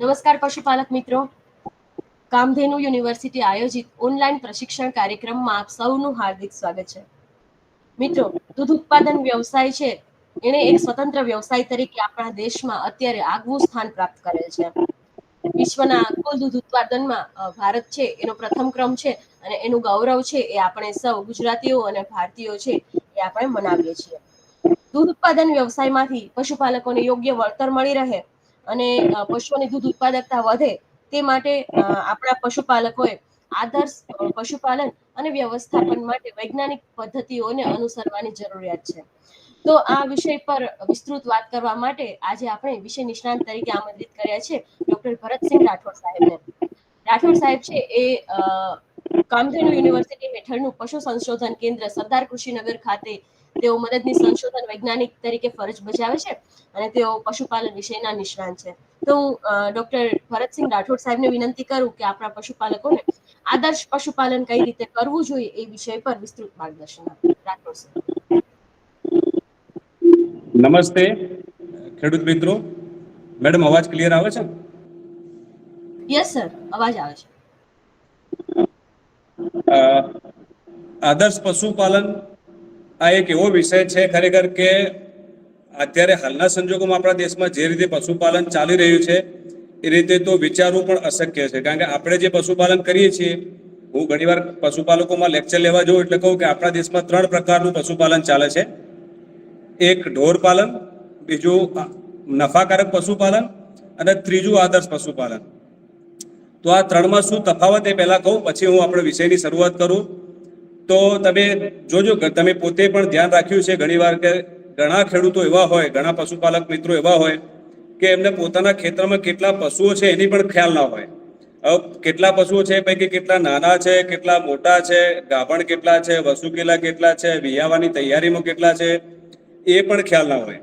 નમસ્કાર પશુપાલક મિત્રો. કામધેનુ યુનિવર્સિટી આયોજિત ઓનલાઈન પ્રશિક્ષણ કાર્યક્રમમાં આપ સૌનું હાર્દિક સ્વાગત છે. મિત્રો, દૂધ ઉત્પાદન વ્યવસાય છે. એણે એક સ્વતંત્ર વ્યવસાય તરીકે આપણા દેશમાં અત્યારે આગવું સ્થાન પ્રાપ્ત કરેલ છે. વિશ્વના કુલ દૂધ ઉત્પાદનમાં ભારત છે, એનો પ્રથમ ક્રમ છે અને એનું ગૌરવ છે એ આપણે સૌ ગુજરાતીઓ અને ભારતીયો છે એ આપણે મનાવીએ છીએ. દૂધ ઉત્પાદન વ્યવસાયમાંથી પશુપાલકોને યોગ્ય વળતર મળી રહે અને પશુઓની દૂધ ઉત્પાદકતા વધે તે માટે આપણા પશુપાલકોએ આદર્શ પશુપાલન અને વ્યવસ્થાપન માટે વૈજ્ઞાનિક પદ્ધતિઓને અનુસરવાની જરૂરિયાત છે. તો આ વિષય પર વિસ્તૃત વાત કરવા માટે આજે આપણે વિષય નિષ્ણાંત તરીકે આમંત્રિત કર્યા છે ડોક્ટર ભરતસિંહ રાઠોડ સાહેબને. રાઠોડ સાહેબ છે એ કામધેનુ યુનિવર્સિટી હેઠળનું પશુ સંશોધન કેન્દ્ર સરદાર કૃષિનગર ખાતે તેઓ મદદની સંશોધન વૈજ્ઞાનિક તરીકે ફરજ બજાવે છે અને તેઓ પશુપાલન વિષયના નિષ્ણાંત છે. તો હું ડોક્ટર ભરતસિંહ રાઠોડ સાહેબને વિનંતી કરું કે આપણા પશુપાલકોને આદર્શ પશુપાલન કઈ રીતે કરવું જોઈએ એ વિષય પર વિસ્તૃત માર્ગદર્શન રાઠોડ સાહેબ. નમસ્તે ખેડૂત મિત્રો. મેડમ અવાજ ક્લિયર આવે છે? યસ સર અવાજ આવે છે. આદર્શ પશુપાલન આ એક એવો વિષય છે ખરેખર કે અત્યારે હાલના સંજોગોમાં આપણા દેશમાં જે રીતે પશુપાલન ચાલી રહ્યું છે, એ રીતે તો વિચારવું પણ અશક્ય છે. કારણ કે આપણે જે પશુપાલન કરીએ છીએ, હું ઘણીવાર પશુપાલકોમાં લેક્ચર લેવા જાઉં એટલે કહું કે આપણા દેશમાં ત્રણ પ્રકારનું પશુપાલન ચાલે છે. એક ઢોર પાલન, બીજું નફાકારક પશુપાલન અને ત્રીજું આદર્શ પશુપાલન. તો આ ત્રણમાં શું તફાવત એ પહેલાં કહું, પછી હું આપણે વિષયની શરૂઆત કરું. તો તમે જોજો તમે પોતે પણ ધ્યાન રાખ્યું છે ઘણીવાર કે ઘણા ખેડૂતો એવા હોય, ઘણા પશુપાલક મિત્રો એવા હોય કે એમને પોતાના ખેતરમાં કેટલા પશુઓ છે એની પણ ખ્યાલ ના હોય. હવે કેટલા પશુઓ છે, પૈકી કેટલા નાના છે, કેટલા મોટા છે, ગાભણ કેટલા છે, વસુકેલા કેટલા છે, વિયાવાની તૈયારીમાં કેટલા છે, એ પણ ખ્યાલ ના હોય.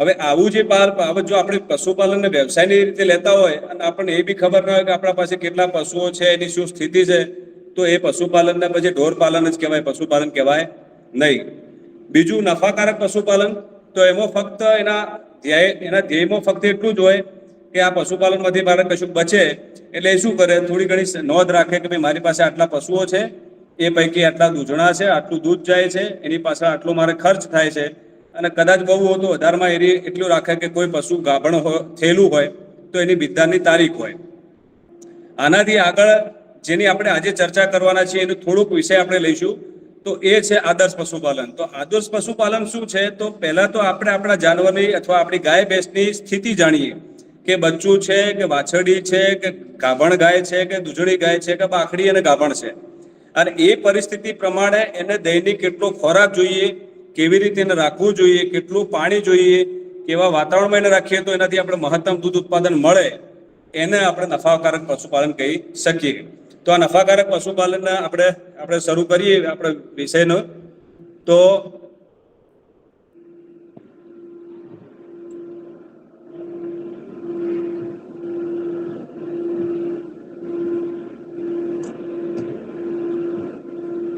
હવે આવું જે પાર હવે જો આપણે પશુપાલનને વ્યવસાયની રીતે લેતા હોય, અને આપણને એ બી ખબર ના હોય કે આપણા પાસે કેટલા પશુઓ છે, એની શું સ્થિતિ છે, તો એ પશુપાલનને પછી ઢોર પાલન જ કહેવાય, પશુપાલન કહેવાય નહીં. બીજું નફાકારક પશુપાલન, તો એમાં ફક્ત એના ધ્યેય એના ધ્યેયમાં ફક્ત એટલું જ હોય કે આ પશુપાલનમાંથી મારે કશું બચે, એટલે એ શું કરે? થોડી ઘણી નોંધ રાખે કે ભાઈ મારી પાસે આટલા પશુઓ છે, એ પૈકી આટલા દૂધણા છે, આટલું દૂધ જાય છે, એની પાછળ આટલો મારે ખર્ચ થાય છે. અને કદાચ બહુ હોય તો વધારમાં એરી એટલું રાખે કે કોઈ પશુ ગાભણ થયેલું હોય તો એની બિદ્ધાની તારીખ હોય. આનાથી આગળ જેની આપણે આજે ચર્ચા કરવાના છીએ, એનું થોડુંક વિષય આપણે લઈશું. તો એ છે આદર્શ પશુપાલન. તો આદર્શ પશુપાલન શું છે? તો પહેલા તો આપણે આપણા જાનવરની અથવા આપણી ગાય ભેંસની સ્થિતિ જાણીએ. કે બચ્ચું છે, કે વાછરડી છે, કે ગાભણ ગાય છે, કે દૂધણી ગાય છે, કે બાખડી અને ગાભણ છે. અને એ પરિસ્થિતિ પ્રમાણે એને દૈનિક કેટલો ખોરાક જોઈએ? કેવી રીતે એને રાખવું જોઈએ, કેટલું પાણી જોઈએ, કેવા વાતાવરણમાં એને રાખીએ તો એનાથી આપણે મહત્તમ દૂધ ઉત્પાદન મળે, એને આપણે નફાકારક પશુપાલન કહી શકીએ. તો આ નફાકારક પશુપાલનના આપણે આપણે શરૂ કરીએ આપણે વિષયનો. તો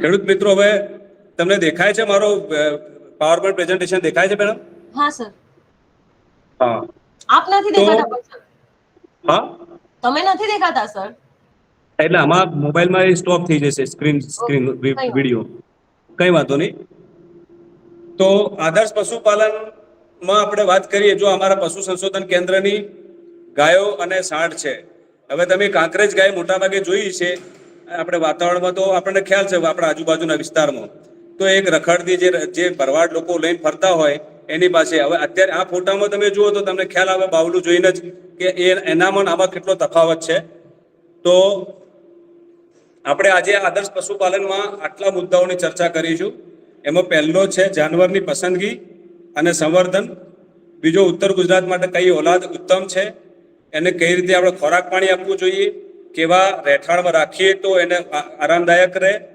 ખેડૂત મિત્રો, હવે તમને દેખાય છે મારો પાવર પોઈન્ટ પ્રેઝન્ટેશન દેખાય છે મેડમ? હા સર. હા. આપ નથી દેખાતા પણ સર? હા? તમે નથી દેખાતા સર? એટલે આમાં મોબાઈલમાં સ્ટોપ થઈ જશે સ્ક્રીન સ્ક્રીન વીડિયો. કઈ વાંધો નહીં. તો આદર્શ પશુપાલનમાં આપણે વાત કરીએ જો અમારા પશુ સંશોધન કેન્દ્રની ગાયો અને સાંઠ છે. હવે તમે કાંકરેજ ગાય મોટાભાગે જોઈ છે. આપણે વાતાવરણમાં તો આપણને ખ્યાલ છે આપણા આજુબાજુના વિસ્તારમાં. તો એક રખડતી જે જે ભરવાડ લોકો લઈને ફરતા હોય, એની પાસે હવે અત્યારે આ ફોટામાં તમે જુઓ તો તમને ખ્યાલ આવે બાવલું જોઈને જ કે એ એનામાં આમાં કેટલો તફાવત છે. તો આપણે આજે આદર્શ પશુપાલનમાં આટલા મુદ્દાઓની ચર્ચા કરીશું. એમાં પહેલો છે જાનવરની પસંદગી અને સંવર્ધન. બીજો ઉત્તર ગુજરાત માટે કઈ ઓલાદ ઉત્તમ છે? એને કઈ રીતે આપણે ખોરાક પાણી આપવું જોઈએ? કેવા રહેઠાણમાં રાખીએ તો એને આરામદાયક રહે?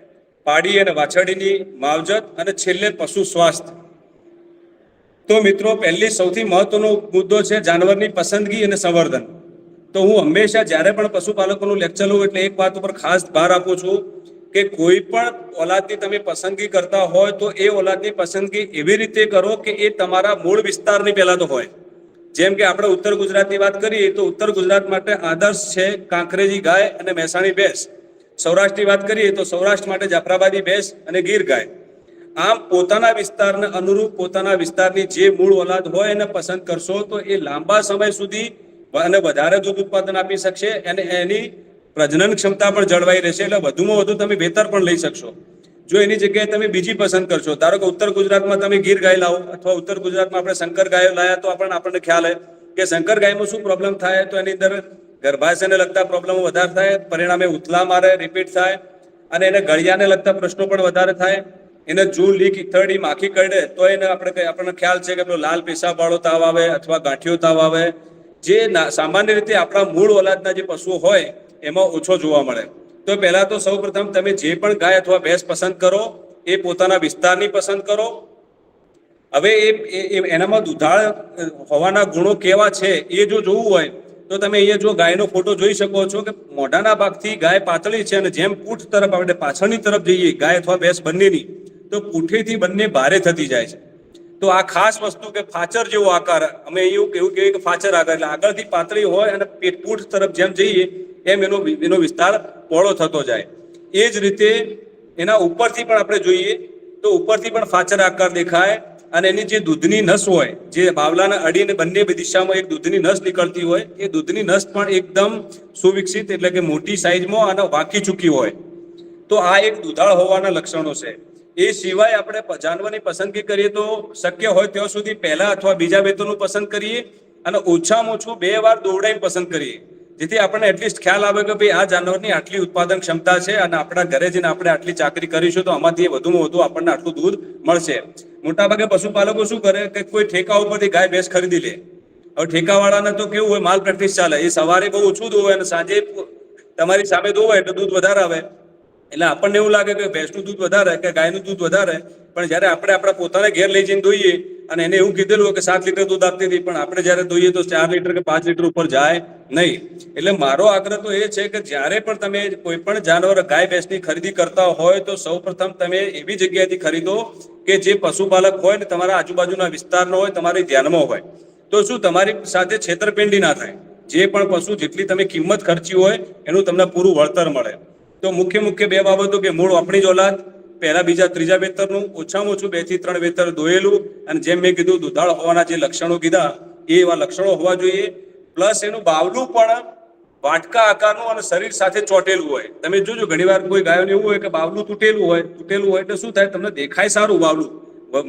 પાડી અને વાછરડીની માવજત અને છેલ્લે પશુ સ્વાસ્થ્ય. તો મિત્રો, પહેલી સૌથી મહત્વનો મુદ્દો છે જાનવરની પસંદગી અને સંવર્ધન. તો હું હંમેશા જ્યારે પણ પશુપાલકોનું લેક્ચર લઉં એટલે એક વાત ઉપર ખાસ ભાર આપું છું કે કોઈ પણ ઓલાદની તમે પસંદગી કરતા હોય તો એ ઓલાદની પસંદગી એવી રીતે કરો કે એ તમારા મૂળ વિસ્તારની પહેલા તો હોય. જેમ કે આપણે ઉત્તર ગુજરાતની વાત કરીએ તો ઉત્તર ગુજરાત માટે આદર્શ છે કાંકરેજી ગાય અને મહેસાણી ભેંસ. સૌરાષ્ટ્રની વાત કરીએ તો સૌરાષ્ટ્ર માટે જાફરાબાદી ભેંસ અને ગીર ગાય. આમ પોતાના વિસ્તારને અનુરૂપ પોતાના વિસ્તારની જે મૂળ ઓલાદ હોય એને પસંદ કરશો તો એ લાંબા સમય સુધી અને વધારે દૂધ ઉત્પાદન આપી શકશે અને એની પ્રજનન ક્ષમતા પણ જળવાઈ રહેશે. એટલે વધુમાં વધુ તમે બેતર પણ લઈ શકશો. જો એની જગ્યાએ તમે બીજી પસંદ કરશો, ધારો કે ઉત્તર ગુજરાતમાં તમે ગીર ગાય લાવો અથવા ઉત્તર ગુજરાતમાં આપણે શંકર ગાયો લાયા તો આપણને આપણને ખ્યાલ હોય કે શંકર ગાયમાં શું પ્રોબ્લેમ થાય તો એની અંદર ગર્ભાશયને લગતા પ્રોબ્લેમો વધારે થાય, પરિણામે ઉથલા મારે રિપીટ થાય અને એને ગળિયાને લગતા પ્રશ્નો પણ વધારે થાય. એને જૂ લીક ઇથરડી માખી કરડે, તો એને આપણે આપણને ખ્યાલ છે કે પેલો લાલ પેશાબ વાળો તાવ આવે અથવા ગાંઠિયો તાવ આવે. જે સામાન્ય રીતે આપણા મૂળ ઓલાદના જે પશુઓ હોય, એમાં ઓછો જોવા મળે. તો પહેલા તો સૌપ્રથમ તમે જે પણ ગાય અથવા ભેંસ પસંદ કરો, એ પોતાના વિસ્તારની પસંદ કરો. હવે એ- એનામાં દુધાળ હોવાના ગુણો કેવા છે, એ જો જોવું હોય તો તમે અહીંયા જો ગાયનો ફોટો જોઈ શકો છો કે મોઢાના ભાગથી ગાય પાતળી છે અને જેમ પૂઠ તરફ આપણે પાછળની તરફ જઈએ, ગાય અથવા ભેંસ બંનેની, તો પૂઠેથી બંને ભારે થતી જાય છે. તો આ ખાસ વસ્તુ કે ફાચર જેવો આકાર, અમે એવું કેવું કહીએ કે ફાચર આકાર, એટલે આગળથી પાતળી હોય અને પેટ પૂઠ તરફ જેમ જઈએ, એમ એનો એનો વિસ્તાર પહોળો થતો જાય. એ જ રીતે એના ઉપરથી પણ આપણે જોઈએ, તો ઉપરથી પણ ફાચર આકાર દેખાય અને એની જે દૂધની નસ હોય, જે બાવલાને અડીને બંને દિશામાં એક દૂધની નસ નીકળતી હોય, એ દૂધની નસ પણ એકદમ સુવિકસિત એટલે કે મોટી સાઈઝમાં અને વાંકી ચૂકી હોય. તો આ એક દુધાળ હોવાના લક્ષણો છે. એ સિવાય આપણે જાનવરની પસંદગી કરીએ તો શક્ય હોય ત્યાં સુધી પહેલા અથવા બીજા વેતનનું પસંદ કરીએ અને ઓછામાં ઓછું બે વાર દોવડાઈને પસંદ કરીએ. જેથી આપણને એટલીસ્ટ ખ્યાલ આવે કે ભાઈ આ જાનવરની આટલી ઉત્પાદન ક્ષમતા છે અને આપણા ઘરે જઈને આપણે આટલી ચાકરી કરીશું તો આમાંથી વધુમાં વધુ આપણને આટલું દૂધ મળશે. મોટાભાગે પશુપાલકો શું કરે કે કોઈ ઠેકા ઉપરથી ગાય ભેંસ ખરીદી લે. હવે ઠેકાવાળાને તો કેવું હોય, માલ પ્રેક્ટિસ ચાલે. એ સવારે બહુ ઓછું દોવે અને સાંજે તમારી સામે દોવે એટલે દૂધ વધારે આવે. એટલે આપણને એવું લાગે કે ભેંસનું દૂધ વધારે, કે ગાયનું દૂધ વધારે. પણ જ્યારે આપણે આપણા પોતાને ઘેર લઈ જઈને દોઈએ અને એને એવું કીધેલું કે સાત લીટર દૂધ આપતી હતી, પણ આપણે જ્યારે દોઈએ તો ચાર લીટર કે પાંચ લીટર ઉપર જાય નહીં. એટલે મારો આગ્રહ તો એ છે કે જ્યારે પણ તમે કોઈ પણ જાનવર ગાય, ભેંસની ખરીદી કરતા હોય, તો સૌપ્રથમ તમે એવી જગ્યાએથી ખરીદો કે જે પશુપાલક હોય ને તમારા આજુબાજુના વિસ્તારનો હોય, તમારી ધ્યાનમાં હોય. તો શું તમારી સાથે છેતરપિંડી ના થાય? જે પણ પશુ જેટલી તમે કિંમત ખર્ચી હોય, એનું તમને પૂરું વળતર મળે. તો મુખ્ય મુખ્ય બે બાબતો કે મૂળ આપણી જ ઓલાદ પહેલા બીજા ત્રીજા વેતરનું ઓછામાં ઓછું બેથી ત્રણ વેતર દોયેલું અને જેમ મેં કીધું, દુધાળ હોવાના જે લક્ષણો કીધા, એ એવા લક્ષણો હોવા જોઈએ. પ્લસ એનું બાવલું પણ વાટકા આકારનું અને શરીર સાથે ચોટેલું હોય. તમે જોજો, ઘણીવાર કોઈ ગાયોને એવું હોય કે બાવલું તૂટેલું હોય તૂટેલું હોય એટલે શું થાય? તમને દેખાય સારું બાવલું.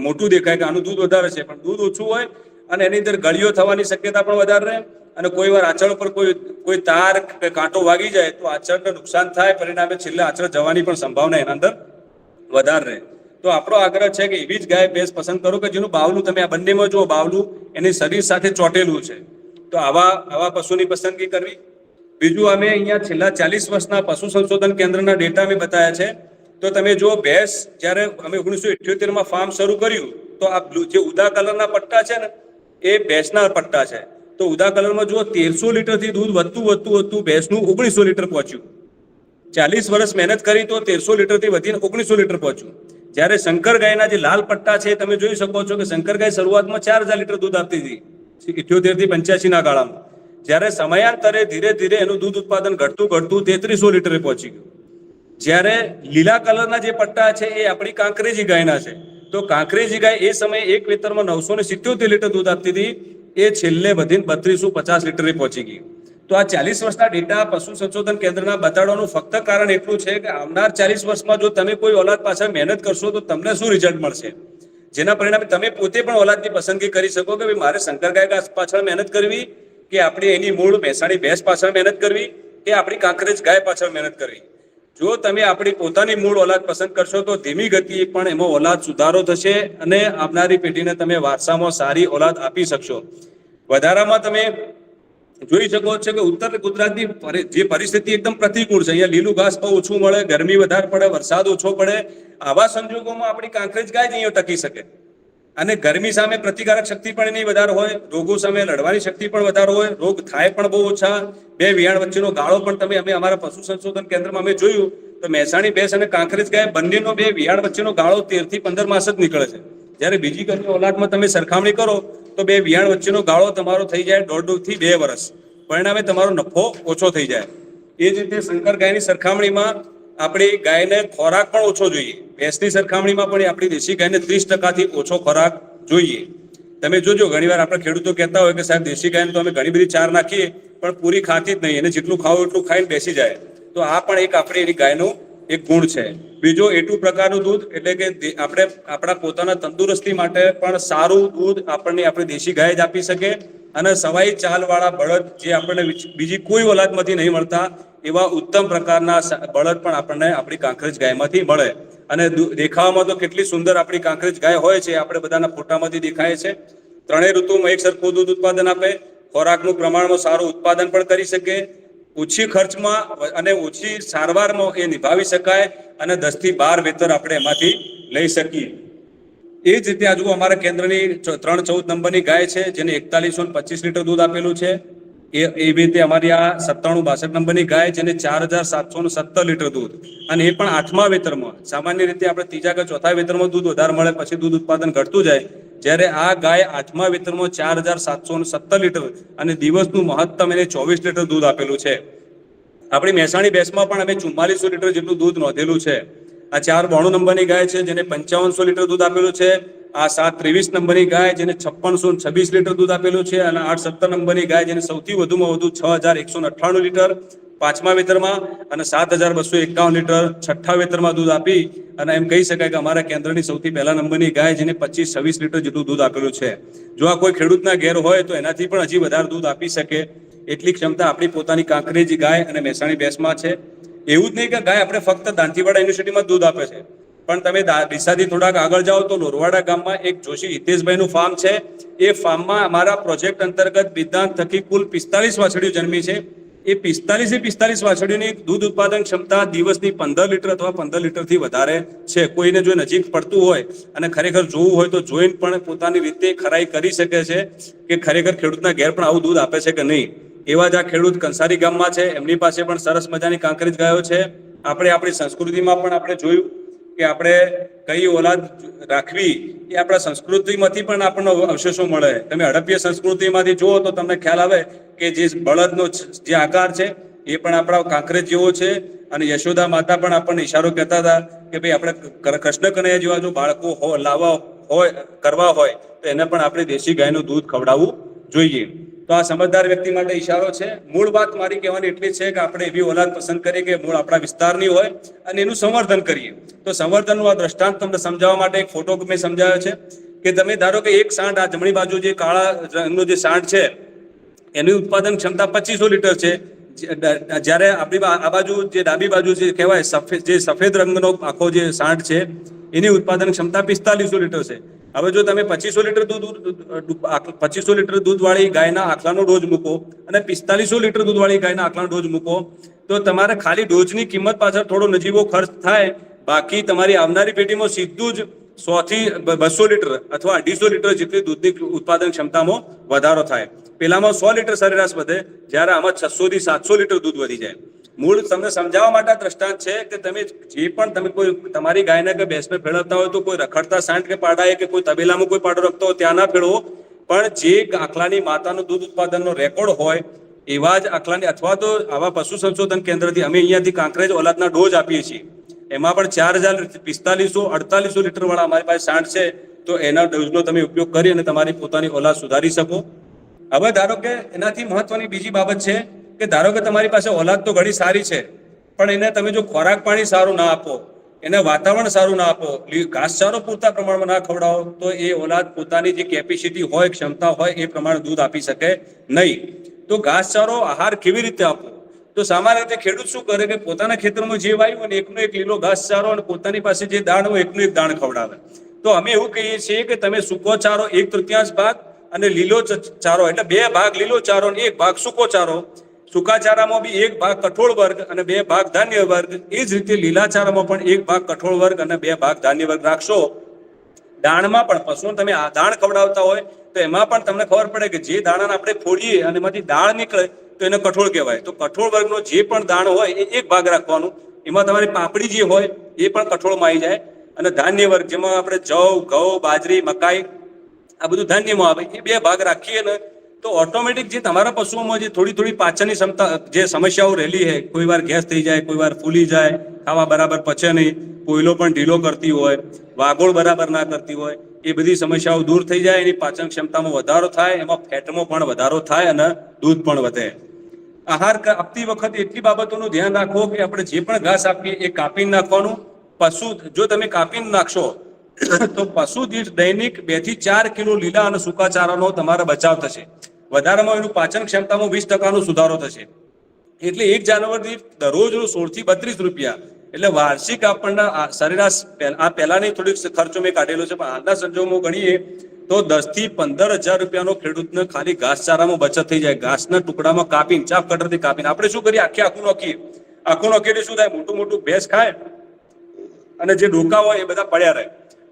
મોટું દેખાય કે આનું દૂધ વધારે છે, પણ દૂધ ઓછું હોય અને એની અંદર ગળીઓ થવાની શક્યતા પણ વધારે રહે અને કોઈ વાર આંચળ પર કોઈ કોઈ તાર કે કાંટો વાગી જાય તો આચળને નુકસાન થાય. પરિણામે છેલ્લે આચળ જવાની પણ સંભાવના એના અંદર વધારે. રહે તો આપણો આગ્રહ છે કે એવી જ ગાય ભેંસ પસંદ કરો કે જેનું બાવલું તમે આ બંનેમાં જુઓ, બાવલું એની શરીર સાથે ચોટેલું છે. તો આવા આવા પશુની પસંદગી કરવી. બીજું, અમે અહીંયા છેલ્લા ચાલીસ વર્ષના પશુ સંશોધન કેન્દ્રના ડેટા અમે બતાવ્યા છે. તો તમે જો ભેંસ જ્યારે અમે ઓગણીસો ઇઠ્યોતેરમાં ફાર્મ શરૂ કર્યું, તો આ બ્લુ, જે ઉદા કલરના પટ્ટા છે ને, એ ભેંસના પટ્ટા છે. તો ઉદા કલરમાં જુઓ, તેરસો લીટરથી દૂધ વધતું વધતું વધતું ભેંસનું ઓગણીસો લીટર પહોંચ્યું. ચાલીસ વર્ષ મહેનત કરી તો તેરસો લીટરથી વધીને ઓગણીસો લીટર પહોંચ્યું. જ્યારે શંકર ગાયના જે લાલ પટ્ટા છે, તમે જોઈ શકો છો કે શંકર ગાય શરૂઆતમાં ચાર હજાર લીટર દૂધ આપતી હતી. ઇઠ્યોતેરથી પંચ્યાસીના ગાળામાં. જ્યારે સમયાંતરે ધીરે ધીરે એનું દૂધ ઉત્પાદન ઘટતું ઘટતું તેત્રીસો લીટરે પહોંચી ગયું. જ્યારે લીલા કલરના જે પટ્ટા છે, એ આપણી કાંકરેજી ગાયના છે. તો કાંકરેજી ગાય એ સમયે એક વેતરમાં નવસો ને સિત્યોતેર લીટર દૂધ આપતી હતી. એ છેલ્લે વધીને બત્રીસો પચાસ લીટરે પહોંચી ગઈ. તો આ ચાલીસ વર્ષના ડેટા પશુ સંશોધન કેન્દ્રના બતાડવાનું ફક્ત કારણ એટલું છે કે આવનાર ચાલીસ વર્ષમાં જો તમે કોઈ ઓલાદ પાછળ મહેનત કરશો તો તમને શું રિઝલ્ટ મળશે? જેના પરિણામે તમે પોતે પણ ઓલાદની પસંદગી કરી શકો કે ભાઈ મારે શંકર ગાય પાછળ મહેનત કરવી કે આપણે એની મૂળ મહેસાણી ભેંસ પાછળ મહેનત કરવી કે આપણી કાંકરેજ ગાય પાછળ મહેનત કરવી? જો તમે આપણી પોતાની મૂળ ઓલાદ પસંદ કરશો તો ધીમી ગતિએ પણ એમાં ઓલાદ સુધારો થશે અને આવનારી પેઢીને તમે વારસામાં સારી ઓલાદ આપી શકશો. વધારામાં તમે જોઈ શકો છો કે ઉત્તર ગુજરાતની જે પરિસ્થિતિ એકદમ પ્રતિકૂળ છે. અહીંયા લીલું ઘાસ બહુ ઓછું મળે, ગરમી વધારે પડે, વરસાદ ઓછો પડે. આવા સંજોગોમાં આપણી કાંકરેજ ગાય જ અહીંયા ટકી શકે. અને ગરમી સામે પ્રતિકારક શક્તિ પણ એની વધારે હોય, રોગો સામે લડવાની શક્તિ પણ વધારે હોય, રોગ થાય પણ બહુ ઓછા. બે વિયાણ વચ્ચેનો ગાળો પણ તમે, અમે અમારા પશુ સંશોધન કેન્દ્રમાં અમે જોયું. તો મહેસાણી ભેંસ અને કાંકરેજ ગાય બંનેનો બે વિયાણ વચ્ચેનો ગાળો તેરથી પંદર માસ જ નીકળે છે. જ્યારે બીજી ગરમી ઓલાદમાં તમે સરખામણી કરો તો બે વિયાણ વચ્ચેનો ગાળો તમારો થઈ જાય દોઢથી બે વર્ષ પરિણામે તમારો નફો ઓછો થઈ જાય. એ જ રીતે શંકર ગાયની સરખામણીમાં આપણી ગાયને ખોરાક પણ ઓછો જોઈએ. ભેંસની સરખામણીમાં પણ આપણી દેશી ગાયને ત્રીસ ટકાથી ઓછો ખોરાક જોઈએ. તમે જોજો, ઘણીવાર આપણે ખેડૂતો કહેતા હોય કે સાહેબ, દેશી ગાયને તો અમે ઘણી બધી ચાર નાખીએ, પણ પૂરી ખાતી જ નહીં. એને જેટલું ખાવું એટલું ખાઈને બેસી જાય. તો આ પણ એક આપણી એની ગાયનું એક ગુણ છે. બીજો એટું પ્રકારનું દૂધ એટલે કે આપણે આપણા પોતાના તંદુરસ્તી માટે પણ સારું દૂધ આપણને આપણે દેશી ગાય જ આપી શકે અને સવાઈ ચાલવાળા બળદ જે આપણને બીજી કોઈ ઓલાદમાંથી નહીં મળતા એવા ઉત્તમ પ્રકારના બળદ પણ આપણને આપણી કાંકરેજ ગાયમાંથી મળે. અને દેખાવામાં તો કેટલી સુંદર આપણી કાંકરેજ ગાય હોય છે આપણે બધાના ફોટામાંથી દેખાય છે. ત્રણેય ઋતુમાં એક સરખું દૂધ ઉત્પાદન આપે, ખોરાકનું પ્રમાણમાં સારું ઉત્પાદન પણ કરી શકે ઓછી ખર્ચમાં અને ઓછી સારવારમાં એ નિભાવી શકાય અને દસથી બાર વેતર આપણે એમાંથી લઈ શકીએ. એ જ રીતે આજુ અમારા કેન્દ્રની ત્રણ ચૌદ નંબરની ગાય છે, જેને એકતાલીસો પચીસ લીટર દૂધ આપેલું છે. એ એવી રીતે અમારી આ સત્તાણું બાસઠ નંબરની ગાય જેને ચાર હજાર સાતસો ને સત્તર લીટર દૂધ. અને એ પણ આઠમા વેતરમાં. સામાન્ય રીતે આપણે ત્રીજા કે ચોથા વેતરમાં દૂધ વધારે મળે, પછી દૂધ ઉત્પાદન ઘટતું જાય. જ્યારે આ ગાય આઠમા વેતરમાં ચાર હજાર સાતસો ને સત્તર લીટર અને દિવસનું મહત્તમ એને ચોવીસ લીટર દૂધ આપેલું છે. આપણી મહેસાણી બેસમાં પણ અમે ચુમ્માલીસો લીટર જેટલું દૂધ નોંધેલું છે. આ ચાર બોણું નંબરની ગાય છે જેને પંચાવનસો લીટર દૂધ આપેલું છે. આ સાત ત્રેવીસ નંબરની ગાય જેને છપ્પનસો છવ્વીસ લીટર દૂધ આપેલું છે અને આઠ સત્તર નંબરની ગાય જેને સૌથી વધુમાં વધુ છ હજાર એકસો અઠ્ઠાણું લીટર પાંચમા વેતરમાં અને સાત હજાર બસો એકાવન લીટર છઠ્ઠા વેતરમાં દૂધ આપી અને એમ કહી શકાય કે અમારા કેન્દ્રની સૌથી પહેલા નંબરની ગાય જેને પચીસ છવ્વીસ લીટર જેટલું દૂધ આપેલું છે. જો આ કોઈ ખેડૂતના ઘેર હોય તો એનાથી પણ હજી વધારે દૂધ આપી શકે. એટલી ક્ષમતા આપણી પોતાની કાંકરેજી ગાય અને મહેસાણી ભેંસમાં છે. એવું જ નહીં કે ગાય આપણે ફક્ત દાંતીવાડા યુનિવર્સિટીમાં દૂધ આપે છે. પણ તમે ડીસાથી થોડાક આગળ જાઓ તો લોરવાડા ગામમાં એક જોશી હિતેશભાઈનું ફાર્મ છે. એ ફાર્મમાં અમારા પ્રોજેક્ટ અંતર્ગત બિદાંત થકી કુલ પિસ્તાલીસ વાછડીઓ જન્મી છે. એ પિસ્તાલીસ પિસ્તાલીસ વાછડીઓની દૂધ ઉત્પાદન ક્ષમતા દિવસની પંદર લીટર અથવા પંદર લીટરથી વધારે છે. કોઈને જો નજીક પડતું હોય અને ખરેખર જોવું હોય તો જોઈને પણ પોતાની રીતે ખરાઈ કરી શકે છે કે ખરેખર ખેડૂતના ઘેર પણ આવું દૂધ આપે છે કે નહીં. એવા જ આ ખેડૂત કંસારી ગામમાં છે. એમની પાસે પણ સરસ મજાની કાંકરી ગાયો છે. આપણે આપણી સંસ્કૃતિમાં પણ આપણે જોયું કે આપણે કઈ ઓલાદ રાખવી એ આપણા સંસ્કૃતિમાંથી પણ આપણને અવશેષો મળે. તમે હડપ્પીય સંસ્કૃતિમાંથી જુઓ તો તમને ખ્યાલ આવે કે જે બળદનો જે આકાર છે એ પણ આપણા કાંકરેજ જેવો છે અને યશોદા માતા પણ આપણને ઈશારો કહેતા હતા કે ભાઈ આપણે કૃષ્ણ કનૈયા જેવા જો બાળકો હો- લાવવા હોય, કરવા હોય તો એને પણ આપણે દેશી ગાયનું દૂધ ખવડાવવું જોઈએ. તો આ સમજદાર વ્યક્તિ માટે ઈશારો છે. મૂળ વાત મારી કહેવાની એટલી છે કે આપણે એવી ઓલાદ પસંદ કરીએ કે મૂળ આપણા વિસ્તારની હોય અને એનું સંવર્ધન કરીએ. તો સંવર્ધનનું આ દ્રષ્ટાંત તમને સમજાવવા માટે એક ફોટો મેં સમજાવ્યો છે કે તમે ધારો કે એક સાંઠ આ જમણી બાજુ જે કાળા રંગનો જે સાંઠ છે, એની ઉત્પાદન ક્ષમતા પચીસો લીટર છે. જ્યારે આપણી આ બાજુ જે ડાબી બાજુ જે કહેવાય સફેદ જે સફેદ રંગનો આખો જે સાંઠ છે, એની ઉત્પાદન ક્ષમતા પિસ્તાલીસો લીટર છે. હવે જો તમે પચીસો લીટર દૂધ પચીસો લીટર દૂધવાળી ગાયના આખલાનો ડોઝ મૂકો અને પિસ્તાલીસો લીટર દૂધવાળી ગાયના આખલાનો ડોઝ મૂકો, તો તમારે ખાલી ડોઝની કિંમત પાછળ થોડો નજીવો ખર્ચ થાય. બાકી તમારી આવનારી પેઢીમાં સીધું જ સોથી બસો લીટર અથવા અઢીસો લીટર જેટલી દૂધની ઉત્પાદન ક્ષમતામાં વધારો થાય. પેલામાં સો લીટર સરેરાશ વધે, જ્યારે આમાં છસો થી સાતસો લીટર દૂધ વધી જાય. મૂળ તમને સમજાવવા માટે દ્રષ્ટાંત છે કે તમે જે પણ તમે કોઈ તમારી ગાયને કે ભેંસને ફેરવતા હોય તો કોઈ રખડતા સાંઠ કે પાડાએ કે કોઈ તબેલામાં કોઈ પાડો રખતો હોય ત્યાં ના ફેરવો પણ જે આખલાની માતાનું દૂધ ઉત્પાદનનો રેકોર્ડ હોય એવા જ આખલાની અથવા તો આવા પશુ સંશોધન કેન્દ્રથી અમે અહીંયાથી કાંકરેજ ઓલાદના ડોઝ આપીએ છીએ. એમાં પણ ચાર હજાર પિસ્તાલીસો, અડતાલીસો લીટરવાળા અમારી પાસે સાંઠ છે. તો એના ડોઝનો તમે ઉપયોગ કરી અને તમારી પોતાની ઓલાદ સુધારી શકો. હવે ધારો કે એનાથી મહત્વની બીજી બાબત છે કે ધારો કે તમારી પાસે ઓલાદ તો ઘણી સારી છે, પણ એને તમે જો ખોરાક પાણી સારું ના આપો, એને વાતાવરણ સારું ના આપો ઘાસચારો પૂરતા પ્રમાણમાં ના ખવડાવો, તો એ ઓલાદ પોતાની જે કેપેસિટી હોય, ક્ષમતા હોય, એ પ્રમાણે દૂધ આપી શકે નહીં. તો ઘાસચારો આહાર કેવી રીતે આપવો? તો સામાન્ય રીતે ખેડૂત શું કરે કે પોતાના ખેતરમાં જે વાયુ અને એકનો એક લીલો ઘાસચારો અને પોતાની પાસે જે દાણ હોય, એકનું એક દાણ ખવડાવે. તો અમે એવું કહીએ છીએ કે તમે સૂકો ચારો એક તૃતીયાંશ ભાગ અને લીલો ચારો, એટલે બે ભાગ લીલો ચારો અને એક ભાગ સૂકો ચારો સૂકા ચારામાં બી એક ભાગ કઠોળ વર્ગ અને બે ભાગ ધાન્ય વર્ગ. એ જ રીતે લીલા ચારામાં પણ એક ભાગ કઠોળ વર્ગ અને બે ભાગ ધાન્ય વર્ગ. રાખશો. દાણમાં પણ પશુ તમે આ દાણ ખવડાવતા હોય તો એમાં પણ તમને ખબર પડે કે જે દાણાને આપણે ફોડીએ અને એમાંથી દાળ નીકળે તો એને કઠોળ કહેવાય. તો કઠોળ વર્ગનો જે પણ દાણ હોય એ એક ભાગ રાખવાનું. એમાં તમારી પાપડી જે હોય એ પણ કઠોળમાં આવી જાય. અને ધાન્ય વર્ગ જેમાં આપણે જવ, ઘઉં, બાજરી, મકાઈ આ બધું ધાન્યમાં આવે. એ બે ભાગ રાખીએ ને તો ઓટોમેટિક જે તમારા પશુઓમાં જે થોડી થોડી પાચનની ક્ષમતા, જે સમસ્યાઓ રહેલી છે કોઈ વાર ગેસ થઈ જાય કોઈ વાર ફૂલી જાય, ખાવા બરાબર પચે નહીં, કોયલો પણ ઢીલો કરતી હોય, વાગોળ બરાબર ના કરતી હોય, એ બધી સમસ્યાઓ દૂર થઈ જાય, એની પાચન ક્ષમતામાં વધારો થાય, એમાં ફેટમાં પણ વધારો થાય અને દૂધ પણ વધે. આહાર આપતી વખતે એટલી બાબતોનું ધ્યાન રાખો કે આપણે જે પણ ઘાસ આપીએ એ કાપીને નાખવાનું. પશુ, જો તમે કાપીને નાખશો તો પશુ દીઠ દૈનિક બેથી ચાર કિલો લીલા અને સૂકા ચારાનો તમારે બચાવ થશે. વધારામાં એનું પાચન ક્ષમતામાં વીસ ટકાનો સુધારો થશે. એટલે એક જાનવર દીઠ દરરોજ સોળથી બત્રીસ રૂપિયા. એટલે વાર્ષિક આપણને સરેરાશ આ પહેલાની થોડીક ખર્ચો મેં કાઢેલો છે, પણ હાલના સંજોગોમાં ગણીએ, તો દસથી પંદર હજાર રૂપિયાનો ખેડૂતને ખાલી ઘાસચારામાં બચત થઈ જાય. ઘાસના ટુકડામાં કાપીને, ચાપ કટરથી કાપીને. આપણે શું કરીએ? આખે આખું નોખીએ. આખું નોખીએ શું થાય? મોટું મોટું ભેંસ ખાય અને જે ડોકા હોય એ બધા પડ્યા રહે.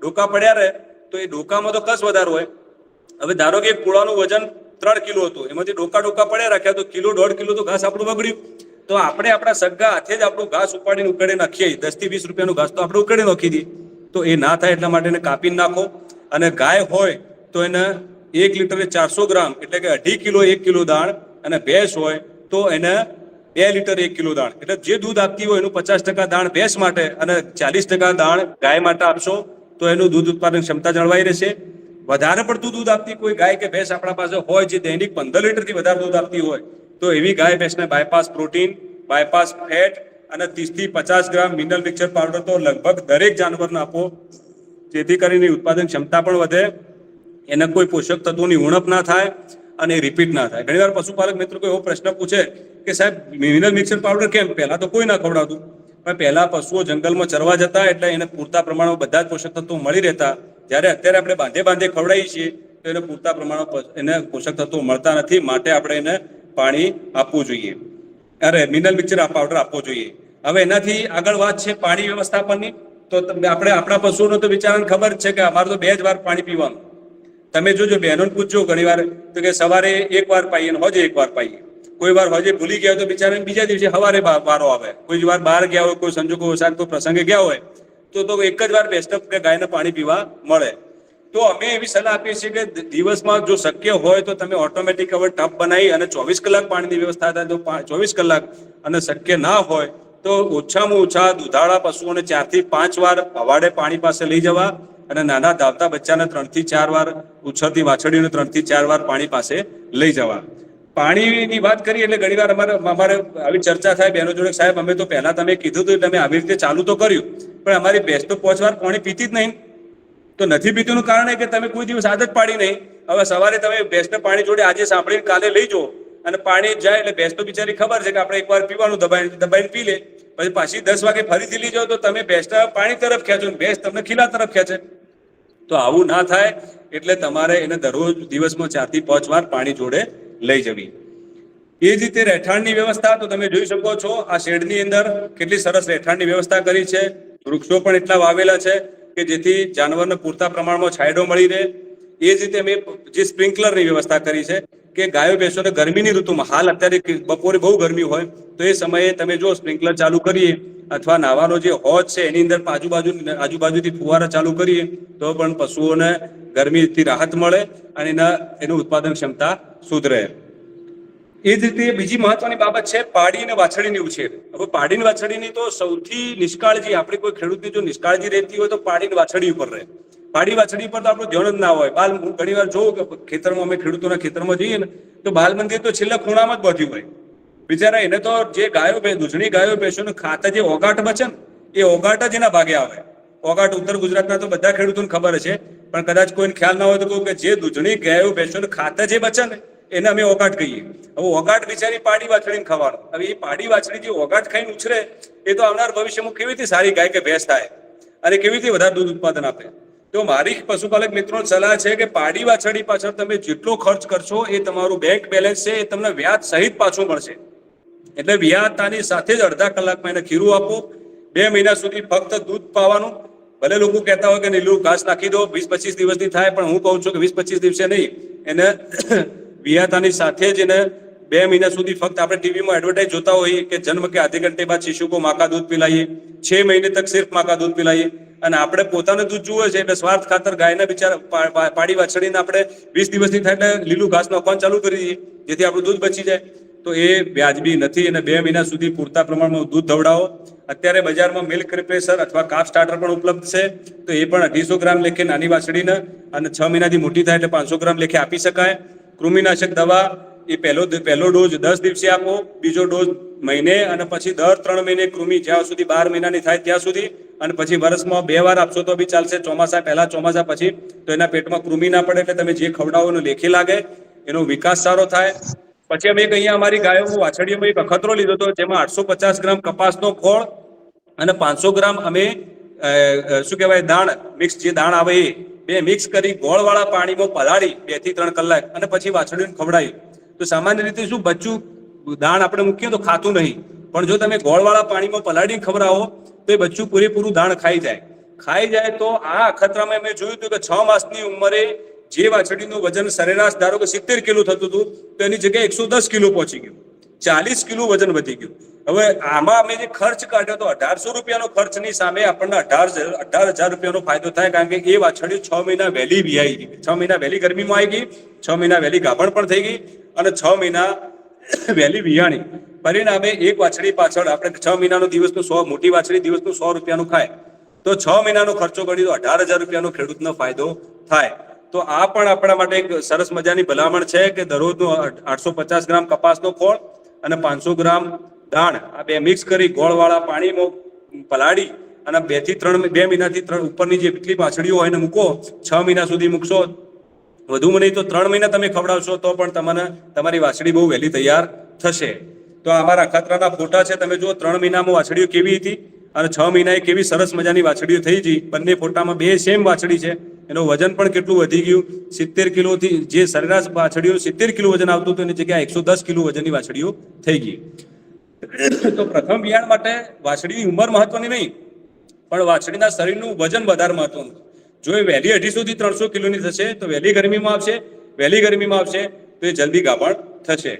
ડોકા પડ્યા રહે, તો એ ડોકામાં તો કસ વધારો હોય? હવે ધારો કે એક પૂળાનું વજન ત્રણ કિલો હતું, એમાંથી ડોકા ડોકા પડ્યા રાખ્યા, તો કિલો દોઢ કિલો તો ઘાસ આપણું બગડ્યું. તો આપણે આપણા સગા હાથે જ આપણું ઘાસ ઉપાડીને ઉકળે નાખીએ. દસથી વીસ રૂપિયાનું ઘાસ તો આપણે ઉકળે નાખી દઈએ. તો એ ના થાય એટલા માટે એને કાપીને નાખો. અને ગાય હોય તો એને એક લીટરે ચારસો ગ્રામ, એટલે કે અઢી કિલો એક કિલો દાણ અને ભેંસ હોય તો એને બે લીટર એક કિલો દાણ એટલે જે દૂધ આપતી હોય એનું પચાસ ટકા દાણ ભેંસ માટે અને ચાલીસ ટકા દાણ ગાય માટે આપશો. તો એનું દૂધ ઉત્પાદન ક્ષમતા જળવાઈ રહેશે. વધારે પડતું દૂધ આપતી કોઈ ગાય કે ભેંસ આપણા પાસે હોય જે દૈનિક પંદર લીટરથી વધારે દૂધ આપતી હોય, તો એવી ગાય ભેંસને બાયપાસ પ્રોટીન બાયપાસ ફેટ અને ત્રીસથી પચાસ ગ્રામ મિનરલ મિક્સર પાવડર તો લગભગ દરેક જાનવરને આપો. જેથી કરીને ઉત્પાદન ક્ષમતા પણ વધે, એને કોઈ પોષક તત્વોની ઉણપ ના થાય અને રિપીટ ના થાય. ઘણીવાર પશુપાલક મિત્રો કોઈ એવો પ્રશ્ન પૂછે કે સાહેબ મિનરલ મિક્સર પાવડર કેમ? પહેલા તો કોઈ ના ખવડાવતું. પણ પહેલા પશુઓ જંગલમાં ચરવા જતા એટલે એને પૂરતા પ્રમાણમાં બધા જ પોષક તત્વો મળી રહેતા. જ્યારે અત્યારે આપણે બાંધે બાંધે ખવડાવીએ છીએ, તો એને પૂરતા પ્રમાણમાં એને પોષક તત્વો મળતા નથી. માટે આપણે એને પાણી આપવું જોઈએ. અરે મિનરલ મિક્સર પાવડર આપવો જોઈએ. હવે એનાથી આગળ વાત છે પાણી વ્યવસ્થાપનની. તો આપણે આપણા પશુઓનો તો બિચારાને ખબર છે કે અમારે તો બે જ વાર પાણી પીવાનું. તમે જોજો, બહેનોને પૂછજો ઘણી વાર તો કે સવારે એક વાર પાઈએ હોજે એક વાર પાઈએ. કોઈ વાર હોજે ભૂલી ગયા હોય તો બિચારાને બીજા દિવસે સવારે વારો આવે. કોઈ વાર બહાર ગયા હોય, કોઈ સંજોગો વસાર કોઈ પ્રસંગે ગયા હોય, તો તો એક જ વાર બેસ્ટ કે ગાયને પાણી પીવા મળે. તો અમે એવી સલાહ આપીએ છીએ કે દિવસમાં જો શક્ય હોય તો તમે ઓટોમેટિક હવે ટપ બનાવી અને ચોવીસ કલાક પાણીની વ્યવસ્થા થાય. તો ચોવીસ કલાક અને શક્ય ના હોય, તો ઓછામાં ઓછા દુધાળા પશુઓને ચારથી પાંચ વાર હવાડે પાણી પાસે લઈ જવા અને નાના ધાવતા બચ્ચાને ત્રણથી ચાર વાર ઉછળતી વાછડીઓને ત્રણથી ચાર વાર પાણી પાસે લઈ જવા. પાણીની વાત કરીએ એટલે ઘણીવાર અમારે અમારે આવી ચર્ચા થાય. બહેનો જોડે સાહેબ, અમે તો પહેલા તમે કીધું હતું એટલે અમે આવી રીતે ચાલુ તો કર્યું. પણ અમારી ભેંસ તો પાંચ વાર પાણી પીતી જ નહીં. તો નથી પીતું કારણ કે તમે કોઈ દિવસ આદત પાડી નહીં. હવે સવારે તમે ભેંસને પાણી જોડે આજે સાંભળીને કાલે લઈ જાઓ. અને પાણી જાય એટલે ભેંસ તો બિચારી ખબર છે કે આપણે એકવાર પીવાનું દબાઈ દબાઈને પી લે. પછી પાછી દસ વાગે ફરીથી લઈ જાઓ તો તમે ભેંસના પાણી તરફ ખેંચો ને તમને ખીલા તરફ ખેંચે. તો આવું ના થાય. એટલે તમારે એને દરરોજ દિવસમાં ચારથી પાંચ વાર પાણી જોડે લઈ જવી. એ જ રીતે રહેઠાણની વ્યવસ્થા, તો તમે જોઈ શકો છો, આ શેડની અંદર કેટલી સરસ રહેઠાણની વ્યવસ્થા કરી છે. વૃક્ષો પણ એટલા વાવેલા છે કે જેથી જાનવરને પૂરતા પ્રમાણમાં છાંયડો મળી રહે. એ જ રીતે મેં જે સ્પ્રિંકલરની વ્યવસ્થા કરી છે કે ગાયો ભેંસોને ગરમીની ઋતુમાં. હાલ અત્યારે બપોરે બહુ ગરમી હોય, તો એ સમયે તમે જો સ્પ્રિંકલર ચાલુ કરીએ, અથવા નાવાનો જે હોજ છે એની અંદર આજુબાજુ, આજુબાજુથી ફુવારા ચાલુ કરીએ, તો પણ પશુઓને ગરમીથી રાહત મળે અને એના, એનું ઉત્પાદન ક્ષમતા સુધરે. એ જ રીતે બીજી મહત્વની બાબત છે પાડી અને વાછડીની ઉછેર. હવે પાડી વાછડીની તો સૌથી નિષ્કાળજી, આપણે કોઈ ખેડૂતની જો નિષ્કાળજી રહેતી હોય તો પાડી વાછડી ઉપર રહે. પાડી વાછડી પર તો આપણું ધ્યાન જ ના હોય. બાલ હું ઘણી વાર જોઉં કે ખેતરમાં અમે ખેડૂતોના ખેતરમાં જઈએ ને, તો બાલ મંદિર તો છેલ્લા ખૂણામાં જ બધ્યું હોય. બિચારા એને તો જે ગાયો બે દૂધણી ગાયો ભેંસોને ખાતા જે ઓગાટ બચે ને, એ ઓગાટ જ એના ભાગે આવે. ઓગાટ ઉત્તર ગુજરાતના તો બધા ખેડૂતોને ખબર છે, પણ કદાચ કોઈને ખ્યાલ ના હોય તો કહું કે જે દૂધણી ગાયો ભેંસોને ખાતા જે બચે ને, એને અમે ઓગાટ કહીએ. હવે ઓગાટ બિચારી પાડી વાછડીને ખાવાનું. હવે એ પાડી વાછડી જે ઓગાટ ખાઈને ઉછરે, એ તો આવનાર ભવિષ્યમાં કેવી રીતે સારી ગાય કે ભેંસ થાય? અને કેવી રીતે વધારે દૂધ ઉત્પાદન આપે? તો મારી પશુપાલક મિત્રો સલાહ છે કે પાડી વાછડી પાછળ તમે જેટલો ખર્ચ કરશો એ તમારું બેંક બેલેન્સ છે એ તમને વ્યાજ સહિત પાછું મળશે. એટલે વ્યાજતાની સાથે જ અડધા કલાકમાં એને ખીરું આપો. બે મહિના સુધી ફક્ત દૂધ પાવાનું. ભલે લોકો કહેતા હોય કે નીલું ઘાસ નાખી દો, વીસ પચીસ દિવસની થાય, પણ હું કહું છું કે વીસ પચીસ દિવસે નહીં. એને વિયાતાની સાથે જ એને બે મહિના સુધી ફક્ત આપણે ટીવીમાં એડવર્ટાઇઝ જોતા હોઈએ કે જન્મ કે આધે ઘંટે બાદ શિશુ કો માકા દૂધ પિલાઈએ. છ મહિને તક સિર્ફ માકા દૂધ પીલાઈએ. અને આપણે પોતાનું દૂધ જુએ છે એટલે સ્વાર્થ ખાતર ગાયના બિચારા પાડી વાછડીને આપણે વીસ દિવસની થાય એટલે લીલું ઘાસ નાખવાનું ચાલુ કરી દઈએ, જેથી આપણું દૂધ બચી જાય. તો એ વ્યાજબી નથી અને બે મહિના સુધી પૂરતા પ્રમાણમાં દૂધ ધવડાવો. અત્યારે બજારમાં મિલ્ક રિપ્લેસર અથવા કાફ સ્ટાર્ટર પણ ઉપલબ્ધ છે. તો એ પણ અઢીસો ગ્રામ લેખે નાની વાછડીને અને છ મહિનાથી મોટી થાય એટલે પાંચસો ગ્રામ લેખે આપી શકાય. કૃમિનાશક દવા એ પહેલો પહેલો ડોઝ દસ દિવસે આપો, બીજો ડોઝ મહિને અને પછી દર ત્રણ મહિને કૃમિ, જ્યાં સુધી બાર મહિનાની થાય ત્યાં સુધી, અને પછી વર્ષમાં બે વાર આપશો તો બી ચાલશે, ચોમાસા, પહેલા ચોમાસા પછી, તો એના પેટમાં કૃમિ ના પડે એટલે તમે જે ખવડાવો એનો લેખી લાગે, એનો વિકાસ સારો થાય. પછી અમે એક અહીંયા અમારી ગાયો વાછડીઓમાં એક અખતરો લીધો હતો, જેમાં આઠસો પચાસ ગ્રામ કપાસનો ખોળ અને પાંચસો ગ્રામ અમે શું કહેવાય, દાણ મિક્સ, જે દાણ આવે એ, બે મિક્સ કરી ગોળવાળા પાણીમાં પલાળી, બેથી ત્રણ કલાક, અને પછી વાછડીઓને ખવડાવી. તો સામાન્ય રીતે શું બચ્ચું દાણ આપણે મૂકીએ તો ખાતું નહીં. પણ જો તમે ગોળવાળા પાણીમાં પલાળીને ખવડાવો, તો એ બચ્ચું પૂરેપૂરું દાણ ખાઈ જાય. ખાઈ જાય તો આ અખતરામાં મેં જોયું હતું કે છ માસની ઉંમરે જે વાછડીનું વજન સરેરાશ, ધારો કે સિત્તેર કિલો થતું હતું, તો એની જગ્યાએ એકસો દસ કિલો પહોંચી ગયું. ચાલીસ કિલો વજન વધી ગયું. હવે આમાં અમે જે ખર્ચ કાઢ્યો તો અઢારસો રૂપિયાનો ખર્ચની સામે આપણને અઢાર અઢાર હજાર રૂપિયાનો ફાયદો થાય કારણ કે એ વાછડી છ મહિના વહેલી વિયાઈ ગઈ. છ મહિના વહેલી ગરમીમાં આવી ગઈ, છ મહિના વહેલી ગાભણ પણ થઈ ગઈ અને છ મહિના વહેલી વિયાણી. પરિણામે એક વાછડી પાછળ આપણે છ મહિનાનો દિવસનું સો, મોટી વાછડી દિવસનું સો રૂપિયાનું ખાય. તો છ મહિનાનો ખર્ચો ગણી તો અઢાર હજાર રૂપિયાનો ખેડૂતનો ફાયદો થાય. તો આ પણ આપણા માટે એક સરસ મજાની ભલામણ છે કે દરરોજનો આઠસો પચાસ ગ્રામ કપાસનો ખોળ અને પાંચસો ગ્રામ દાણ આ બે મિક્સ કરી ગોળવાળા પાણીમાં પલાળી અને બેથી ત્રણ બે મહિનાથી ત્રણ ઉપરની જે પીટલી પાછળીઓ હોય એને મૂકો, છ મહિના સુધી મૂકશો. વધુમાં નહીં તો ત્રણ મહિના તમે ખવડાવશો તો પણ તમને તમારી વાછડી બહુ વહેલી તૈયાર થશે. તો આ અમારા અખતરાના ફોટા છે, તમે જુઓ, ત્રણ મહિનામાં વાછડીઓ કેવી હતી. અને છ મહિનાએ કેવી સરસ મજાની વાછડીઓ થઈ ગઈ બંને ફોટામાં બે સેમ વાછડી છે. એનું વજન પણ કેટલું વધી ગયું? સિત્તેર કિલોથી જે સરેરાશ વાછડીઓ સિત્તેર કિલો વજન આવતું હતું, એની જગ્યાએ એકસો દસ કિલો વજનની વાછડીઓ થઈ ગઈ. તો પ્રથમ બિયાણ માટે વાછડીની ઉંમર મહત્વની નહીં, પણ વાછડીના શરીરનું વજન વધારે મહત્વનું. જો એ વહેલી અઢીસોથી ત્રણસો કિલોની થશે, તો વહેલી ગરમીમાં આવશે, વહેલી ગરમીમાં આવશે, તો એ જલ્દી ગાભણ થશે.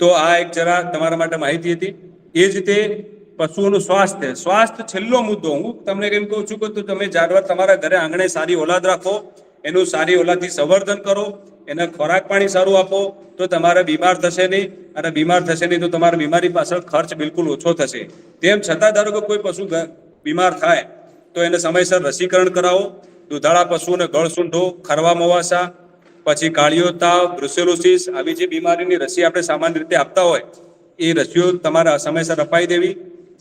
તો આ એક જરા તમારા માટે માહિતી હતી. એ જ રીતે પશુઓનું સ્વાસ્થ્ય. સ્વાસ્થ્ય છેલ્લો મુદ્દો. હું તમને કેમ કહું છું કે તમે જાનવર તમારા ઘરે આંગણે સારી ઓલાદ રાખો, એનું સારી ઓલાદથી સંવર્ધન કરો, એને ખોરાક પાણી સારું આપો, તો તમારે બીમાર થશે નહીં અને બીમાર થશે નહીં તો તમારા બીમારી પાછળ ખર્ચ બિલકુલ ઓછો થશે. તેમ છતાં ધારો કે કોઈ પશુ બીમાર થાય, તો એને સમયસર રસીકરણ કરાવો, દુધાળા પશુઓને ગળસૂંઢો ખરવા મોવાસા, પછી કાળિયો તાવ બ્રુસેલોસિસ આવી જે બીમારીની રસી આપણે સામાન્ય રીતે આપતા હોય, એ રસીઓ તમારે સમયસર અપાઈ દેવી.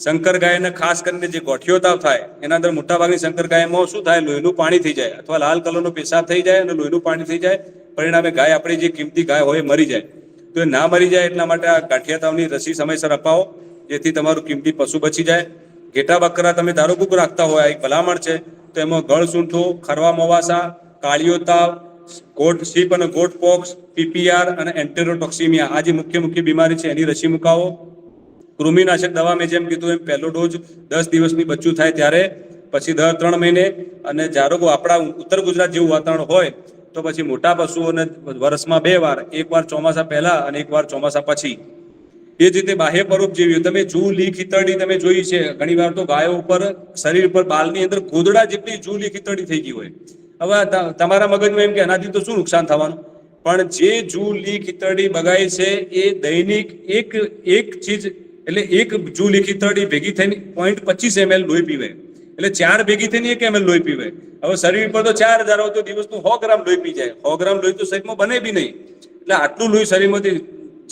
શંકર ગાયને ખાસ કરીને જે ગોઠિયો તાવ થાય, એના અંદર મોટાભાગની શંકર ગાયમાં શું થાય? લોહીનું પાણી થઈ જાય અથવા લાલ કલરનો પેશાબ થઈ જાય અને લોહીનું પાણી થઈ જાય. પરિણામે ગાય આપણી જે કિંમતી ગાય હોય મરી જાય. તો એ ના મરી જાય એટલા માટે આ ગાંઠિયા તાવની રસી સમયસર અપાવો, જેથી તમારું કિંમતી પશુ બચી જાય. ઘેટા બકરા તમે દારૂબૂક રાખતા હોય, આ એક ભલામણ છે. તો એમાં ગળ સૂંઠો, ખરવા મોવાસા, કાળિયો તાવ, ગોટ સીપ અને ગોટ પોક્સ, પીપીઆર અને એન્ટેરોટોક્સિમિયા આ જે મુખ્ય મુખ્ય બીમારી છે એની રસી મુકાવો. કૃમિનાશક દવા મેં જેમ કીધું એમ પહેલો ડોઝ દસ દિવસની બચ્ચું થાય ત્યારે, પછી દર ત્રણ મહિને અને જ્યારે આપણા ઉત્તર ગુજરાત જેવું વાતાવરણ હોય, તો પછી મોટા પશુઓને વર્ષમાં બે વાર, એક વાર ચોમાસા પહેલા અને એક વાર ચોમાસા પછી. એ જ રીતે બાહ્ય પરોપજીવીઓ તમે જૂ લી ખીતડી તમે જોઈ છે, ઘણી વાર તો ગાયો ઉપર, શરીર ઉપર, બાલની અંદર ગોદડા જેટલી જૂ લી ખીતડી થઈ ગઈ હોય. હવે તમારા મગજમાં એમ કે એનાથી તો શું નુકસાન થવાનું? પણ જે જૂ લી ખીતડી બગાય છે, એ દૈનિક એક એક ચીજ એટલે એક જૂ લી એ ભેગી થઈને પોઈન્ટ પચીસ એમએલ લોહી પીવે. એટલે ચાર ભેગી થઈને એક એમએલ લોહી પીવે. હવે શરીર પર તો ચાર હજાર તો દિવસનું સો ગ્રામ લોહી પી જાય. સો ગ્રામ લોહી તો શરીરમાં બને બી નહીં. એટલે આટલું લોહી શરીરમાંથી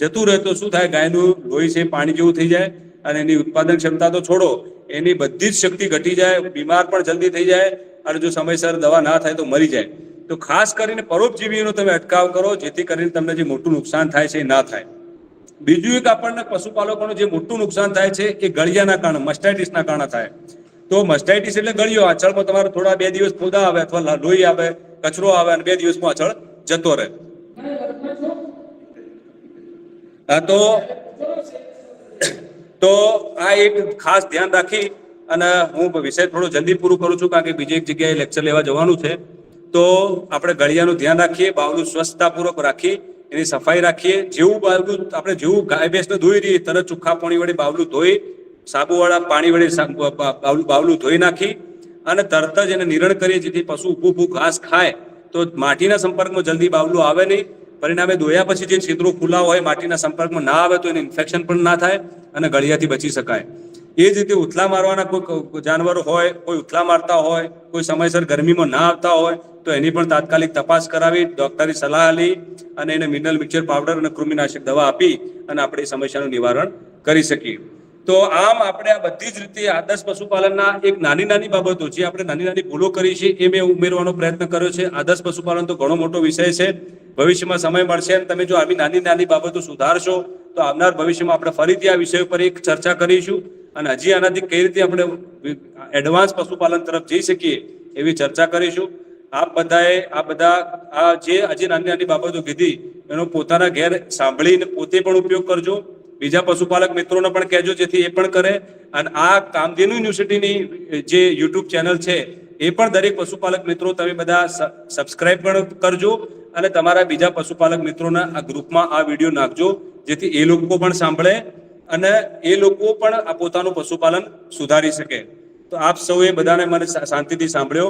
જતું રહે તો શું થાય? ગાયનું લોહી છે, પાણી જેવું થઈ જાય અને એની ઉત્પાદન ક્ષમતા તો છોડો. એની બધી જ શક્તિ ઘટી જાય, બીમાર પણ જલ્દી થઈ જાય અને જો સમયસર દવા ના થાય તો મરી જાય. તો ખાસ કરીને પરોપજીવીનો તમે અટકાવ કરો, જેથી કરીને તમને જે મોટું નુકસાન થાય છે એ ના થાય. બીજું એક આપણને પશુપાલકોનું જે મોટું નુકસાન થાય છે એ ગળિયાના કારણે મસ્ટાઇટિસના કારણે થાય. તો મસ્ટાઇટિસ એટલે ગળિયો, આચળમાં તમારે થોડા બે દિવસ ફોદા આવે અથવા લોહી આવે, કચરો આવે અને બે દિવસમાં આંચળ જતો રહે. તો તો આ એક ખાસ ધ્યાન રાખી અને હું વિષય થોડો જલ્દી પૂરું કરું છું, કારણ કે બીજી એક જગ્યાએ લેક્ચર લેવા જવાનું છે. તો આપણે ગળિયાનું ધ્યાન રાખીએ, બાવલું સ્વચ્છતાપૂર્વક રાખી એની સફાઈ રાખીએ. જેવું બાવલું આપણે જેવું ગાય ભેંસને ધોઈ રહીએ તરત ચોખ્ખા પાણી વડે બાવલું ધોઈ, સાબુવાળા પાણી વડે બાવલું ધોઈ નાખી અને તરત જ એને નિરણ કરીએ, જેથી પશુ ઊભું ઊભું ઘાસ ખાય. તો માટીના સંપર્કમાં જલ્દી બાવલું આવે નહીં. પરિણામે ધોયા પછી જે છિદ્રો ખુલ્લા હોય, માટીના સંપર્કમાં ના આવે તો એને ઇન્ફેક્શન પણ ના થાય અને ગળિયાથી બચી શકાય. એ જ રીતે ઉથલા મારવાના કોઈ જાનવરો હોય, કોઈ ઉથલા મારતા હોય, કોઈ સમયસર ગરમીમાં ના આવતા હોય તો એની પણ તાત્કાલિક તપાસ કરાવી, ડોક્ટરની સલાહ લઈ અને એને મિનરલ મિક્સર પાવડર અને કૃમિનાશક દવા આપી અને આપણે એ સમસ્યાનું નિવારણ કરી શકીએ. તો આમ આપણે આ બધી જ રીતે આદર્શ પશુપાલનના એક નાની નાની બાબતો જે આપણે નાની નાની ભૂલો કરી છે એ મેં ઉમેરવાનો પ્રયત્ન કર્યો છે. આદર્શ પશુપાલન તો ઘણો મોટો વિષય છે. ભવિષ્યમાં સમય મળશે અને તમે જો આવી નાની નાની બાબતો સુધારશો, તો આવનાર ભવિષ્યમાં આપણે ફરીથી આ વિષય ઉપર એક ચર્ચા કરીશું અને હજી આનાથી કઈ રીતે આપણે એડવાન્સ પશુપાલન તરફ જઈ શકીએ એવી ચર્ચા કરીશું. આપ બધાએ, આ બધા, આ જે હજી નાની નાની બાબતો કીધી, એનો પોતાના ઘેર સાંભળીને પોતે પણ ઉપયોગ કરજો. બીજા પશુપાલક મિત્રોને પણ કહેજો, જેથી એ પણ કરે. અને આ કામધેનુ યુનિવર્સિટીની જે યુટ્યુબ ચેનલ છે, એ પણ દરેક પશુપાલક મિત્રો તમે બધા સબસ્ક્રાઇબ પણ કરજો. અને તમારા બીજા પશુપાલક મિત્રોના આ ગ્રુપમાં આ વીડિયો નાખજો, જેથી એ લોકો પણ સાંભળે અને એ લોકો પણ આ પોતાનું પશુપાલન સુધારી શકે. તો આપ સૌએ બધાને મને શાંતિથી સાંભળ્યો.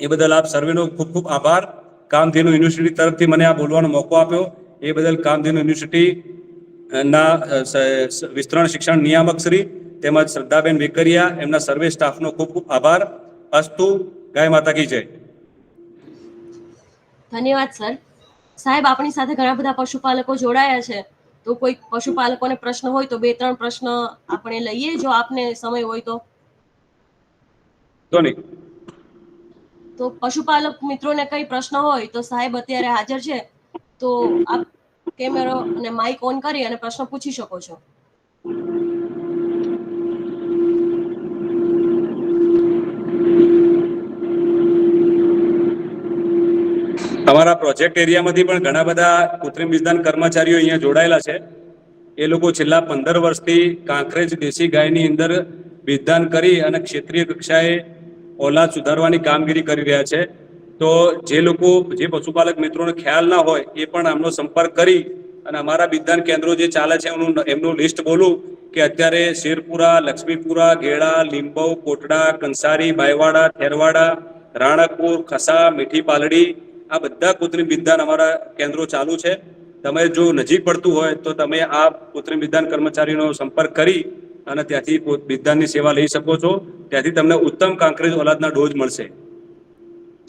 એ બદલ આપ સર્વેનો ખૂબ ખૂબ આભાર. કામધેનુ યુનિવર્સિટી તરફથી મને આ બોલવાનો મોકો આપ્યો. એ બદલ કામધેનુ યુનિવર્સિટી ના વિસ્તરણ શિક્ષણ નિયામક શ્રી તેમજ શ્રદ્ધાબેન વેકરિયા એમના સર્વે સ્ટાફનો ખૂબ ખૂબ આભાર. અસ્તુ ગાય માતા કી જય. ધન્યવાદ સર. સાહેબ આપણી સાથે ઘણા બધા પશુપાલકો જોડાયા છે. તો કોઈ પશુપાલકોને પ્રશ્ન હોય તો બે ત્રણ પ્રશ્ન આપણે લઈએ જો આપને સમય હોય તો. ધોની તો પશુપાલક મિત્રોને કઈ પ્રશ્ન હોય તો સાહેબ અત્યારે હાજર છે. તો આપ કેમેરો અને માઇક ઓન કરી અને પ્રશ્ન પૂછી શકો છો. તમારા પ્રોજેક્ટ એરિયામાંથી પણ ઘણા બધા કૃત્રિમ બીજદાન કર્મચારીઓ અહીંયા જોડાયેલા છે. એ લોકો છેલ્લા પંદર વર્ષથી કાંકરેજ દેશી ગાયની અંદર બીજદાન કરી અને ક્ષેત્રીય કક્ષાએ ઓલાદ સુધારવાની કામગીરી કરી રહ્યા છે. તો જે લોકો, જે પશુપાલક મિત્રોને ખ્યાલ ના હોય, એ પણ આમનો સંપર્ક કરી અને અમારા વિજ્ઞાન કેન્દ્રો જે ચાલે છે એનું એમનું લિસ્ટ બોલું કે અત્યારે શેરપુરા, લક્ષ્મીપુરા, ગેડા, લીંબવ, કોટડા, કંસારી, બાયવાડા થેરવાડા રાણકપુર, ખસા, મીઠી પાલડી, આ બધા કૃત્રિમ વિદ્યાન અમારા કેન્દ્રો ચાલુ છે. તમે જો નજીક પડતું હોય, તો તમે આ કૃત્રિમ વિદ્યાન કર્મચારીનો સંપર્ક કરી અને ત્યાંથી વિદ્યાનની સેવા લઈ શકો છો. ત્યાંથી તમને ઉત્તમ કાંકરેજ ઓલાદના ડોઝ મળશે.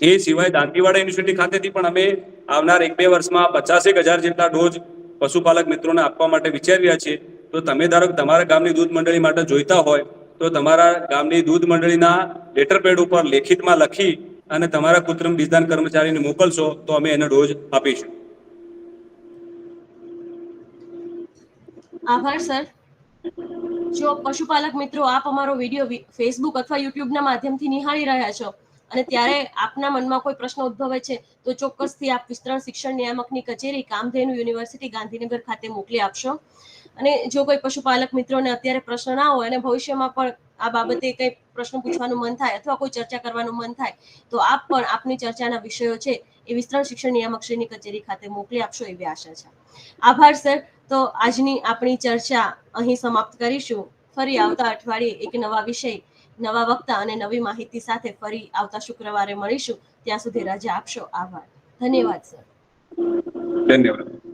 એ સિવાય દાંતીવાડા યુનિવર્સિટી ખાતેથી પણ અમે આવનાર એક બે વર્ષમાં પચાસેક હજાર જેટલા ડોઝ પશુપાલક મિત્રોને આપવા માટે વિચારી રહ્યા છીએ. તો તમે ધારો કે તમારા ગામની દૂધ મંડળી માટે જોઈતા હોય, તો તમારા ગામની દૂધ મંડળીના લેટર પેડ ઉપર લેખિતમાં લખી અને તમારા કૃત્રિમ બીજદાન કર્મચારીને મોકલશો, તો અમે એને ડોઝ આપીશું. આભાર, સર. જો પશુપાલક મિત્રો આપ અમારો વીડિયો ફેસબુક અથવા યુટ્યુબના માધ્યમથી નિહાળી રહ્યા છો અને ત્યારે આપના મનમાં કોઈ પ્રશ્ન ઉદ્ભવે છે, તો ચોક્કસથી આપ વિસ્તરણ શિક્ષણ નિયામકની કચેરી કામધેનુ યુનિવર્સિટી ગાંધીનગર ખાતે મોકલી આપશો. અને જો કોઈ પશુપાલક મિત્રોને અત્યારે પ્રશ્ન ના હોય અને ભવિષ્યમાં પણ આ બાબતે કઈ પ્રશ્ન પૂછવાનું મન થાય અથવા કોઈ ચર્ચા કરવાનું મન થાય, તો આપ પણ આપની ચર્ચાના વિષયો છે એ વિસ્તરણ શિક્ષણ નિયામક શ્રીની કચેરી ખાતે મોકલી આપશો એવી આશા છે. આભાર સર. તો આજની આપણી ચર્ચા અહીં સમાપ્ત કરીશું. ફરી આવતા અઠવાડિયે એક નવા વિષય, નવા વક્તા અને નવી માહિતી સાથે ફરી આવતા શુક્રવારે મળીશું. ત્યાં સુધી રજા આપશો. આભાર. ધન્યવાદ, સર. ધન્યવાદ.